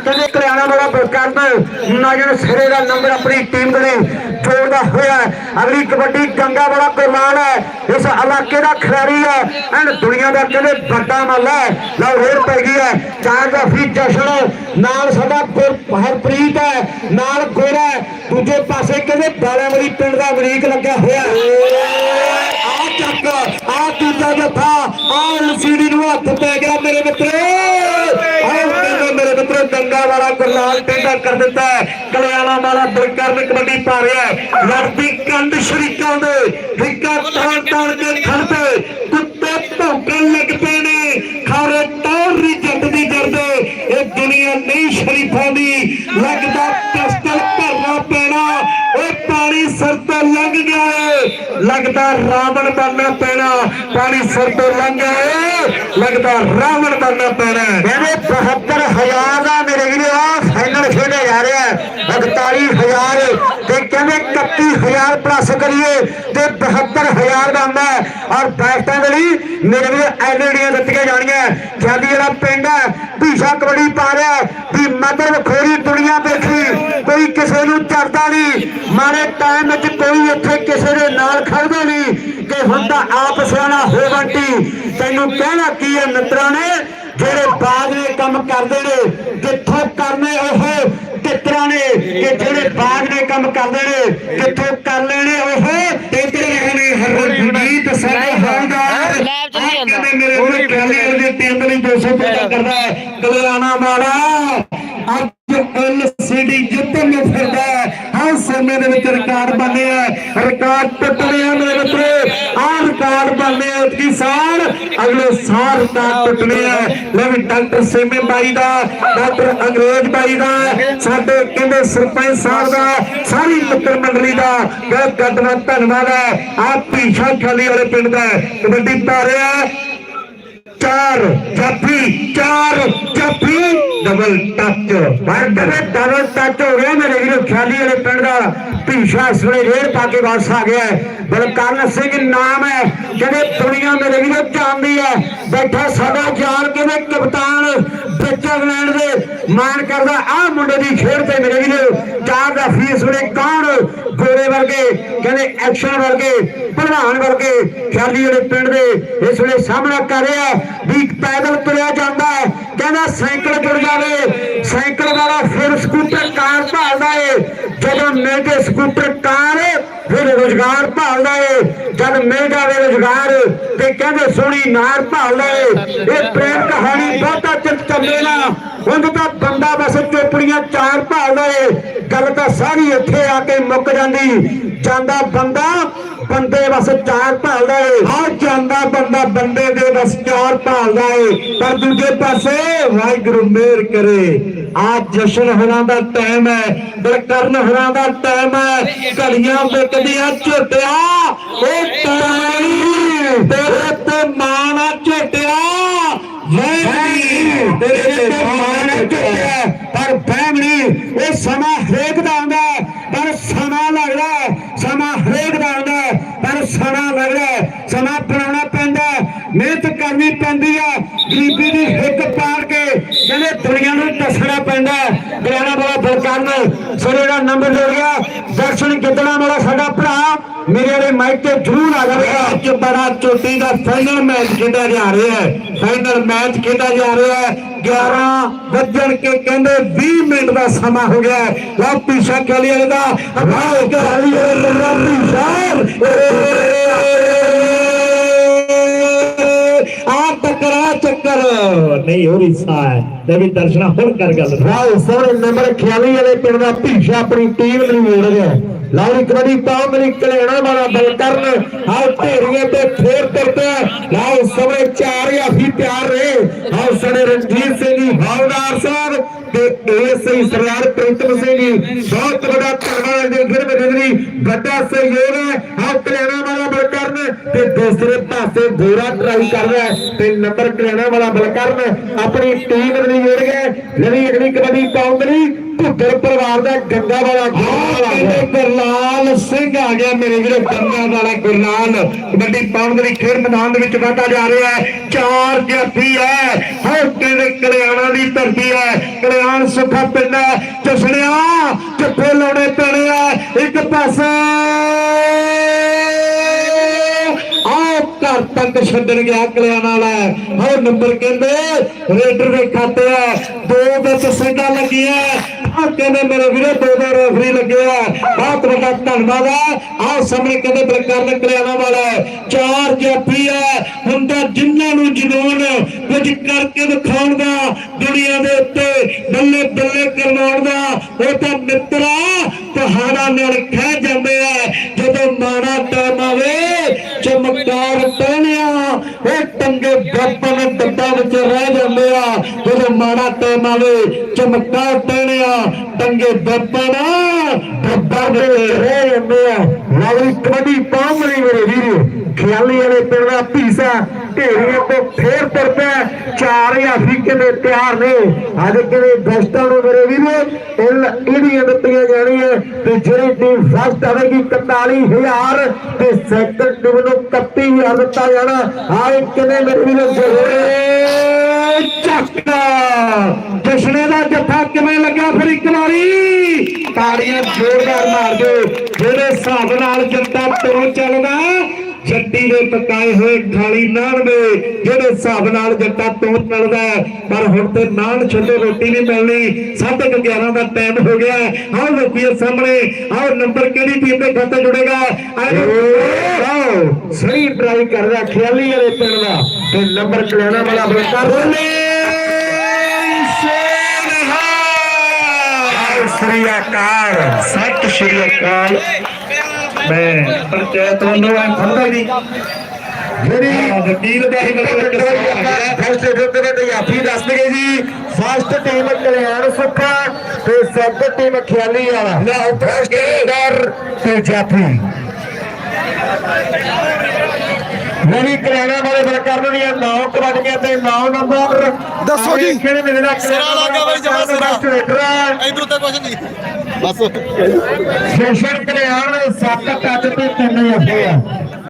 ਕਹਿੰਦੇ ਕਲਿਆਣਾ ਵਾਲਾ ਬਲਕਰਨ ਨਾਜਨ ਸਿਰੇ ਦਾ ਨੰਬਰ ਆਪਣੀ ਟੀਮ ਦੇ ਜੋੜਦਾ ਹੋਇਆ ਹੈ। ਅਗਲੀ ਕਬੱਡੀ ਗੰਗਾ ਵਾਲਾ ਕੁਰਬਾਨ ਹੈ। ਇਸ ਇਲਾਕੇ ਦਾ ਖਿਡਾਰੀ ਹੈ। ਐਨ ਦੁਨੀਆ ਦਾ ਕਹਿੰਦੇ ਵੱਡਾ ਮੱਲ ਹੈ। ਲਓ ਪੈ ਗਈ ਹੈ। ਚਾਰ ਦਾ ਫੀ ਜਸ਼ਨ ਨਾਲ ਸਾਡਾ ਗੁਰ ਹਰਪ੍ਰੀਤ ਹੈ। ਨਾਲ ਗੋਰਾ ਦੂਜੇ ਪਾਸੇ ਕਹਿੰਦੇ ਬਾਲਾਮੜੀ ਪਿੰਡ ਦਾ ਅਮਰੀਕ ਲੱਗਿਆ ਹੋਇਆ ਹੈ। ਆ ਚੱਕ ਆ ਦੂਜਾ ਜੱਥਾ ਆ ਲਸੀੜੀ ਨੂੰ ਹੱਥ ਪੈ ਗਿਆ ਮੇਰੇ ਮਿੱਤਰੋ। ਮਿੱਤਰੋ ਵਾਲਾ ਗੁਰਲਾਲ ਟੇਡਾ ਕਰ ਦਿੱਤਾ ਕਲਿਆਣਾ ਵਾਲਾ ਬਲਕਰਨ ਕਬੱਡੀ ਪਾ ਰਿਹਾ ਲੜਦੀ ਕੰਡ ਸ਼ਰੀਕਾਂ ਦੇ ਹਿੱਕਾ ਤਾਣ ਤਾਣ ਕੇ ਖੜਦੇ ਕੁੱਤੇ ਭੌਂਕਣ ਲੱਗ ਪਏ ਨੇ। ਖਾਰੇ ਟੌਰ ਦੀ ਜੱਟ ਦੀ ਡਰਦੇ ਇਹ ਦੁਨੀਆ ਨਹੀਂ ਸ਼ਰੀਫਾਂ ਦੀ। ਲੱਗਦਾ ਲੱਗਦਾ ਰਾਵਣ ਬਣਨਾ ਪੈਣਾ, ਪਾਣੀ ਸਿਰ ਤੋਂ ਲੰਘ ਗਿਆ ਏ ਲੱਗਦਾ ਰਾਵਣ ਬਣਨਾ ਪੈਣਾ। ਕਹਿੰਦੇ 72000 ਦਾ ਮੇਰੇ ਵੀਰੋ ਫਾਈਨਲ ਖੇਡਿਆ ਜਾ ਰਿਹਾ 41000 ਤੇ ਕਹਿੰਦੇ 31000 ਪਲੱਸ ਕਰੀਏ ਤੇ 72000 ਦਾ ਆਉਂਦਾ ਔਰ ਬੈਸਟਾਂ ਦੇ ਲਈ ਮੇਰੇ ਵੀਰੋ ਐਲਡੀਆਂ ਦਿੱਤੀਆਂ ਜਾਣੀਆਂ। ਜਾਂਦੀ ਜਿਹੜਾ ਪਿੰਡ ਹੈ, ਭੀਸ਼ਾ ਕਬੱਡੀ ਪਾ ਰਿਹਾ ਹੈ। ਵੀ ਮਦਰ ਖੋਰੀ ਦੁਨੀਆ ਦੇਖੀ ਕਿਸੇ ਨੂੰ ਚੜਦਾ ਨਹੀਂ। ਮਾਰੇ ਟਾਈਮ ਵਿੱਚ ਕੋਈ ਇੱਥੇ ਕਿਸੇ ਦੇ ਨਾਲ ਖੜਦਾ ਨਹੀਂ ਕਿ ਹੁਣ ਤਾਂ ਆਪ ਸਿਆਣਾ ਹੋ ਬੰਟੀ। ਤੈਨੂੰ ਕਹਿਣਾ ਕੀ ਹੈ ਮਿੱਤਰਾਂ ਨੇ? ਜਿਹੜੇ ਬਾਗ ਨੇ ਕੰਮ ਕਰਦੇ ਨੇ ਕਿੱਥੋਂ ਕਰਨੇ ਉਹ ਕਿਤਰਾ ਨੇ? ਕਿ ਜਿਹੜੇ ਬਾਗ ਨੇ ਕੰਮ ਕਰਦੇ ਨੇ ਕਿੱਥੋਂ ਕਰ ਲੈਣੇ ਉਹ? ਟੇਕਰੇ ਰਹੇ ਨੇ ਹਰਜੀਤ ਸਾਡੇ ਹੌਲਦਾਰ ਲੈਬ ਚ ਨਹੀਂ ਆਉਂਦਾ। ਕਹਿੰਦੇ ਮੇਰੇ ਕਹਿੰਦੇ ਉਹਦੇ ਟੀਮ ਲਈ 200 ਪੈਦਾ ਕਰਦਾ ਹੈ। ਕਲਿਆਣਾ ਵਾਲਾ ਅੱਜ ਐਲਸੀਡੀ ਜਿੱਤਣ ਨੂੰ ਫਿਰਦਾ ਹਰ ਸਮੇਂ ਦੇ ਵਿੱਚ ਰਿਕਾਰਡ ਬਣੇ ਰਿਕਾਰਡ ਟੁੱਟਣੇ ਮੇਰੇ ਮਿੱਤਰੋ ਆਹ ਰਿਕਾਰਡ ਬਣੇ ਕੀ ਸਾਲ। ਅਗਲੇ ਸਾਲ ਰਿਕਾਰਡ ਟੁੱਟਣੇ ਲੈ ਵੀ ਡਾਕਟਰ ਸੇਮੇ ਬਾਈ ਦਾ, ਡਾਕਟਰ ਅੰਗਰੇਜ਼ ਬਾਈ ਦਾ, ਸਾਡੇ ਕਹਿੰਦੇ ਸਰਪੰਚ ਸਾਹਿਬ ਦਾ, ਸਾਰੀ ਮਿੱਤਰ ਮੰਡਲੀ ਦਾ ਬਹੁਤ ਗੱਡਵਾ ਧੰਨਵਾਦ ਹੈ। ਆ ਪੀਛਾ ਖਾਲੀ ਵਾਲੇ ਪਿੰਡ ਦਾ ਕਬੱਡੀ ਪਾ ਰਿਹਾ ਚਾਰ ਜੱਫੀ ਚਾਰ double touch word double touch ਹੋ ਗਿਆ। ਮੇਰੇ ਵੀਰੋ, ਖਿਆਲੀ ਵਾਲੇ ਪਿੰਡ ਦਾ ਭੀਸ਼ਾ ਇਸ ਵੇਲੇ ਰੇਡ ਪਾ ਕੇ ਵਾਪਸ ਆ ਗਿਆ ਹੈ। ਬਲਕਰਨ ਸਿੰਘ ਨਾਮ ਹੈ ਜਿਹੜੇ ਦੁਨੀਆ ਮੇਰੇ ਵੀਰੋ ਜਾਣਦੀ ਹੈ। ਬੈਠਾ ਸਾਡਾ ਜਾਣ ਕੇ ਕਪਤਾਨ ਵਿੱਚ ਇੰਗਲੈਂਡ ਦੇ ਮਾਨ ਕਰਦਾ। ਆਹ ਮੁੰਡੇ ਦੀ ਖੇਡ ਤੇ ਮੇਰੇ ਵੀਰੋ, ਚਾਰ ਦਾ ਫੀਸ ਵੇਲੇ ਕੌਣ? ਗੋਰੇ ਵਰਗੇ, ਕਹਿੰਦੇ ਐਕਸ਼ਨ ਵਰਗੇ, ਪ੍ਰਧਾਨ ਵਰਗੇ। ਖਿਆਲੀ ਵਾਲੇ ਪਿੰਡ ਦੇ ਇਸ ਵੇਲੇ ਸਾਹਮਣਾ ਕਰ ਰਿਹਾ ਵੀ ਪੈਦਲ ਤੁਰਿਆ ਜਾਂਦਾ ਹੈ ਕਹਿੰਦਾ ਸਾਈਕਲ ਜੁੜ ਜਾਵੇ ਸਾਈਕਲ ਵਾਲਾ ਫਿਰ ਸਕੂਟਰ ਕਾਰ ਭਾਲਦਾ ਏ ਜਦੋਂ ਮਿਲ ਸਕੂਟਰ ਕਾਰ, ਫਿਰ ਰੋਜ਼ਗਾਰ ਭਾਲਦਾ ਏ। ਜਦ ਮਿਲ ਜਾਵੇ ਰੋਜ਼ਗਾਰ, ਤੇ ਕਹਿੰਦੇ ਸੋਹਣੀ ਨਾਰ ਭਾਲਦਾ ਏ। ਇਹ ਪ੍ਰੇਮ ਕਹਾਣੀ ਬਹੁਤਾ ਚਿਰ ਚੱਲੇ ਨਾ। ਹੁਣ ਤਾਂ ਬੰਦਾ ਬਸ ਚੋਪੜੀਆਂ ਚਾਰ ਭਾਲਦਾ ਏ। ਗੱਲ ਤਾਂ ਸਾਰੀ ਇੱਥੇ ਆ ਕੇ ਮੁੱਕ ਜਾਂਦੀ। ਜਾਂਦਾ ਬੰਦਾ ਬੰਦੇ ਬਸ ਚਾਰ ਭਾਲਦਾ ਏ। ਆ ਜਾਂਦਾ ਬੰਦਾ ਬੰਦੇ ਦੇ ਬਸ ਚਾਰ ਭਾਲਦਾ ਏ। ਪਰ ਦੂਜੇ ਪਾਸੇ ਵਾਹਿਗੁਰੂ ਮਿਹਰ ਕਰੇ। ਆ ਜਸ਼ਨ ਹੋਣਾ ਦਾ ਟਾਈਮ ਹੈ, ਬਲਕਰਨ ਹੋਣਾ ਦਾ ਟਾਈਮ ਹੈ। ਘੜੀਆਂ ਵਿਕਦੀਆਂ ਝੋਟਿਆ, ਉਹ ਤਾਈ ਤੇਰੇ ਤੇ ਮਾਣਾ ਝੋਟਿਆ। ਵੈਣੀ ਤੇਰੇ ਤੇ ਮਾਣਾ ਝੋਟਿਆ। ਪਰ ਫੈਮਲੀ ਇਹ ਸਮਾਂ ਹਰੇਕ ਦਾ ਆਉਂਦਾ ਹੈ, ਪਰ ਸਮਾਂ ਲੱਗਦਾ ਹੈ, ਸਮਾਂ ਹਰੇਕ ਦਾ ਆਉਂਦਾ ਹੈ, ਪਰ ਸਮਾਂ ਲੱਗਦਾ ਸਮਾਂ ਬਣਾਉਣਾ ਪੈਂਦਾ ਮਿਹਨਤ ਕਰਨੀ ਪੈਂਦੀ ਹੈ। ਗਰੀਬੀ ਦੀ ਹਿੱਕ ਪਾੜ ਕੇ ਕਹਿੰਦੇ ਦੁਨੀਆ ਨੂੰ ਦੱਸਣਾ ਪੈਂਦਾ ਗਰਾਣਾ ਵਾਲਾ ਬਲਕਰਨ ਸਿਰੇ ਦਾ ਨੰਬਰ ਲੈ ਗਿਆ। ਦਰਸ਼ਨ ਕਿਤਨਾ ਵਾਲਾ ਸਾਡਾ ਭਰਾ ਮੇਰੇ ਵਾਲੇ ਮਾਈਕ ਤੇ ਜ਼ਰੂਰ ਆ ਜਾਵੇਗਾ। ਅੱਜ ਬੜਾ ਚੋਟੀ ਦਾ ਫਾਈਨਲ ਮੈਚ ਖੇਡਿਆ ਜਾ ਰਿਹਾ ਹੈ। ਫਾਈਨਲ ਮੈਚ ਖੇਡਿਆ ਜਾ ਰਿਹਾ ਹੈ। 11 ਵੱਜਣ ਕੇ ਕਹਿੰਦੇ 20 ਮਿੰਟ ਦਾ ਸਮਾਂ ਹੋ ਗਿਆ ਲਓ ਪੀਛਾ ਕਾਲੀ ਵਾਲੇ ਦਾ ਰਾਹ ਕਾਲੀ ਵਾਲੇ ਨਹੀਂ ਹੋ ਰਹੀ ਸਾਹ ਤੇ ਵੀ ਦਰਸ਼ਨਾ ਹੁਣ ਕਰ ਗੱਲ ਰਾਹ ਸੋਹਣੇ ਨੰਬਰ ਖਿਆਲੀ ਵਾਲੇ ਪਿੰਡ ਦਾ ਭੀਸ਼ਾ ਆਪਣੀ ਟੀਮ ਨੂੰ ਮੋੜ ਰਿਹਾ ਲਾਉਰੀ ਕਬੱਡੀ ਪਾਉ ਮੇਰੀ ਕਲੇਣਾ ਵਾਲਾ ਬਲ ਆਓ ਢੇਰੀਏ ਤੇ ਫੇਰ ਕਰਦਾ ਲਾਓ ਸਵੇ ਚਾਰ ਆਫੀ ਪਿਆਰ ਰਹੇ ਆਓ ਸਣੇ ਰਣਜੀਤ ਸਿੰਘ ਜੀ, ਹੌਲਦਾਰ ਸਾਹਿਬ ਤੇ ਏਐਸਆਈ ਸਰਦਾਰ ਪ੍ਰੀਤਮ ਸਿੰਘ ਜੀ। ਬਹੁਤ ਵੱਡਾ ਧੰਨਵਾਦ ਦੇ ਫਿਰ ਮੇਰੇ ਵੱਡਾ ਸਹਿਯੋਗ ਹੈ। ਆਓ ਕਲੇਣਾ ਵਾਲਾ ਬਲ ਕਰਨ ਤੇ ਦੂਸਰੇ ਪਾਸੇ ਦੋਰਾ ਟਰਾਈ ਕਰ ਰਿਹਾ ਹੈ ਤੇ ਨੰਬਰ ਕਰਿਆਣਾ ਵਾਲਾ ਬਲਕਰਨ ਆਪਣੀ ਟੀਮ ਦੇ ਲਈ ਜੋੜ ਗਿਆ ਜਿਹੜੀ ਅਗਲੀ ਕਬੱਡੀ ਪਾਉਂਦਰੀ ਭੁੱਦਰ ਪਰਿਵਾਰ ਦਾ ਗੰਗਾ ਵਾਲਾ ਗੁਰਲਾਲ ਸਿੰਘ ਆ ਗਿਆ ਮੇਰੇ ਵੀਰੋ ਗੰਗਾ ਵਾਲਾ ਗੁਰਲਾਲ। ਕਬੱਡੀ ਪਾਉਂਦਰੀ ਖੇਡ ਮੈਦਾਨ ਦੇ ਵਿੱਚ ਵਾਧਾ ਜਾ ਰਿਹਾ ਹੈ। ਚਾਰ ਜਾਫੀ ਹੈ ਹਰ ਕਹਿੰਦੇ ਕਲਿਆਣਾ ਦੀ ਧਰਤੀ ਹੈ। ਕਲਿਆਣ ਸੁੱਖਾ ਪਿੰਡ ਹੈ ਜਸੜਿਆ ਜੱਫੇ ਲਾਉਣੇ ਪੈਣੇ ਆ। ਇੱਕ ਪਾਸੇ ਆਹ ਘਰ ਤੱਕ ਛੱਡਣ ਗਿਆ ਕਲਿਆਣਾ ਵਾਲਾ ਹਰ ਨੰਬਰ ਕਹਿੰਦੇ, ਰੇਡਰ ਦੇ ਖਾਤੇ ਆ, ਦੋ ਵਿੱਚ ਸਿੰਘਾਂ ਲੱਗੀਆਂ। ਆ ਕਹਿੰਦੇ ਮੇਰੇ ਵੀਰੇ, ਦੋ ਦਾ ਰੈਫਰੀ ਲੱਗਿਆ ਬਹੁਤ ਵੱਡਾ ਧੰਨਵਾਦ ਆ। ਆਹ ਸਾਹਮਣੇ ਕਹਿੰਦੇ ਬਲਕਾਰ ਕਲਿਆਣਾ ਵਾਲਾ ਚਾਰ ਜਾਫੀ ਹੈ ਹੁੰਦਾ ਜਿਨ੍ਹਾਂ ਨੂੰ ਜਨੂਨ ਕੁਝ ਕਰਕੇ ਦਿਖਾਉਣ ਦਾ, ਦੁਨੀਆ ਦੇ ਉੱਤੇ ਬੱਲੇ ਬੱਲੇ ਕਰਵਾਉਣ ਦਾ, ਉਹ ਤਾਂ ਮਿੱਤਰਾ ਪਹਾੜਾਂ ਨਾਲ ਖਹਿ ਜਾਂਦੇ ਆ ਜਦੋਂ ਮਾੜਾ ਟਾਈਮ ਆਵੇ ਚਮਕਾਰ ਟਹਿਣਿਆ ਉਹ ਟੰਗੇ ਗੱਪਨ ਡੱਬਾ ਵਿੱਚ ਰਹਿ ਜਾਂਦੇ ਆ ਟਾਈਮ ਆਵੇ ਚਮਕਾਰ ਟਹਿਣਿਆ ਟੰਗੇ ਡੱਬਾ ਵਿੱਚ ਰਹਿ ਜਾਂਦੇ ਆ। ਲਵੀ ਕਬੱਡੀ ਪਾਉਮਣੀ ਮੇਰੇ ਵੀਰੋ। ਖਿਆਲੀ ਵਾਲੇ ਪਿੰਡ ਦਾ ਭੀਸਾ ਢੇਰੀਆਂ ਤੋਂ ਫੇਰ ਤੁਰ ਪਿਆ। ਚਾਰ ਅਫਰੀਕੇ ਦੇ ਤਿਆਰ ਨੇ। ਅੱਜ ਕਿਵੇਂ ਦਸਤਾਂ ਨੂੰ ਮੇਰੇ ਵੀਰੋ ਇਹਦੀਆਂ ਦਿੱਤੀਆਂ ਜਾਣੀਆਂ ਤੇ ਜਿਹੜੀ ਟੀਮ ਫਸਟ ਆਵੇਗੀ 41000 ਤੇ ਸੈਕੰਡ ਟੀਮ ਨੂੰ 31000 ਦਿੱਤਾ ਜਾਣਾ। ਆਏ ਕਿਵੇਂ ਮੇਰੇ ਵੀਰੋ ਜੋਰੇ ਚੱਕਾ। ਜਸ਼ਨੇ ਦਾ ਜੱਫਾ ਕਿਵੇਂ ਲੱਗਾ ਫਿਰ ਇੱਕ ਵਾਰੀ? ਤਾੜੀਆਂ ਜ਼ੋਰਦਾਰ ਮਾਰ ਦਿਓ। ਜਿਹੜੇ ਹਿਸਾਬ ਨਾਲ ਜਨਤਾ ਤੋਂ ਚੱਲਦਾ ਜੱਟੀ ਦੇ ਪਕਾਏ ਹੋਏ ਖਾਲੀ ਨਾਨ ਦੇ ਜਿਹੜੇ ਹਿਸਾਬ ਨਾਲ ਜੱਟਾ ਤੋਂ ਚੱਲਦਾ ਹੈ, ਪਰ ਹੁਣ ਤੇ ਨਾਨ ਛੱਡੋ ਰੋਟੀ ਨਹੀਂ ਮਿਲਣੀ। ਸਾਢੇ ਕੁ 11 ਦਾ ਟਾਈਮ ਹੋ ਗਿਆ ਆਹ ਵੇਖੀਏ ਸਾਹਮਣੇ ਆਹ ਨੰਬਰ ਕਿਹੜੀ ਟੀਮ ਦੇ ਖਾਤੇ ਜੁੜੇਗਾ? ਆਓ ਸਹੀ ਟਰਾਈ ਕਰਦਾ ਖਿਆਲੀ ਵਾਲੇ ਪਿੰਡ ਦਾ। ਤੇ ਨੰਬਰ ਕਲਿਆਣਾ ਵਾਲਾ ਬਲਕਾਰ ਬੋਲੇ ਸ੍ਰੀ ਅਕਾਲ। ਸਤਿ ਸ੍ਰੀ ਅਕਾਲ। ਮੈਂ ਪੰਚਾਇਤ ਵੱਲੋਂ ਆ ਖੰਦਾ ਦੀ ਜਿਹੜੀ ਵਕੀਲ ਦਾ ਮਤਲਬ ਫਸਟ ਦੇ ਤੇ ਯਾਫੀ ਦੱਸ ਦਗੇ ਜੀ। ਫਸਟ ਟੀਮ ਕਲਿਆਣ ਸੁੱਖਾ ਤੇ ਸੈਕੰਡ ਟੀਮ ਖਿਆਲੀ ਵਾਲਾ। ਲਓ ਫਸਟ ਦਰ ਤੇ ਜਾਫੀ। ਜਿਹੜੀ ਕਲਿਆਣਾ ਵਾਲੇ ਬਲਕਾਰ ਦੀਆਂ 9 ਕਬੱਡੀਆਂ ਤੇ 9 ਨੰਬਰ ਦੱਸੋ ਜੀ। ਕਿਹੜੇ ਨੇ ਜਿਹੜਾ ਸਿਰਾ ਲੱਗਾ ਬਈ ਜਮਾਂ ਸਿਰਾ। ਇਧਰ ਉੱਤੇ ਕੁਝ ਨਹੀਂ। ਬਸ। ਸੈਸ਼ਨ ਕਲਿਆਣ ਸੱਤ ਟੱਚ ਤੇ ਤਿੰਨ ਅੱਗੇ ਆ।